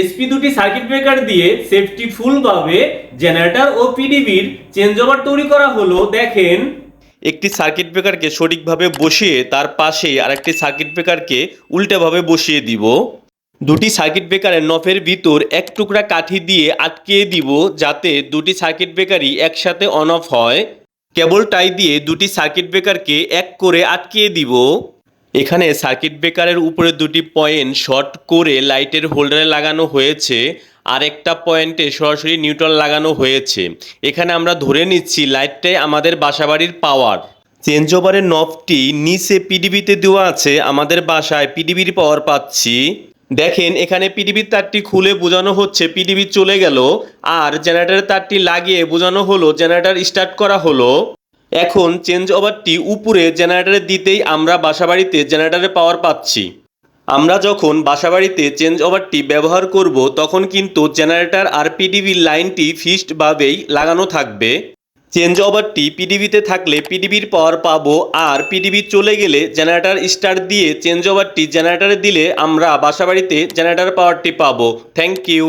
SP দুটি circuit breaker দিয়ে safety ফুলভাবে জেনারেটর ও পিডিবির চেঞ্জ ওভার তৈরি করা হলো, দেখেন। একটি সার্কিট ব্রেকারকে সঠিকভাবে বসিয়ে তার পাশে আরেকটি সার্কিট ব্রেকারকে উল্টাভাবে বসিয়ে দিব। দুটি সার্কিট ব্রেকারের নফের ভিতর এক টুকরা কাঠি দিয়ে আটকিয়ে দিব, যাতে দুটি সার্কিট ব্রেকারই একসাথে অন অফ হয়। কেবল টাই দিয়ে দুটি সার্কিট ব্রেকারকে এক করে আটকিয়ে দিব। এখানে সার্কিট ব্রেকারের উপরে দুটি পয়েন্ট শর্ট করে লাইটের হোল্ডারে লাগানো হয়েছে, আর একটা পয়েন্টে সরাসরি নিউট্রাল লাগানো হয়েছে। এখানে আমরা ধরে নিচ্ছি লাইটটাই আমাদের বাসাবাড়ির পাওয়ার। চেঞ্জ ওভারের নবটি নিচে পিডিবিতে দেওয়া আছে, আমাদের বাসায় পিডিবির পাওয়ার পাচ্ছি। দেখেন, এখানে পিডিবির তারটি খুলে বোঝানো হচ্ছে, পিডিবি চলে গেল, আর জেনারেটরের তারটি লাগিয়ে বোঝানো হলো, জেনারেটার স্টার্ট করা হলো। এখন চেঞ্জ ওভারটি উপরে জেনারেটরে দিতেই আমরা বাসাবাড়িতে জেনারেটরের পাওয়ার পাচ্ছি। আমরা যখন বাসাবাড়িতে চেঞ্জ ওভারটি ব্যবহার করব, তখন কিন্তু জেনারেটর আর পিডিবির লাইনটি ফিক্সডভাবেই লাগানো থাকবে। চেঞ্জ ওভারটি পিডিবিতে থাকলে পিডিবির পাওয়ার পাবো আর পিডিবি চলে গেলে জেনারেটর স্টার্ট দিয়ে চেঞ্জ ওভারটি জেনারেটরে দিলে আমরা বাসাবাড়িতে জেনারেটর পাওয়ারটি পাবো। Thank you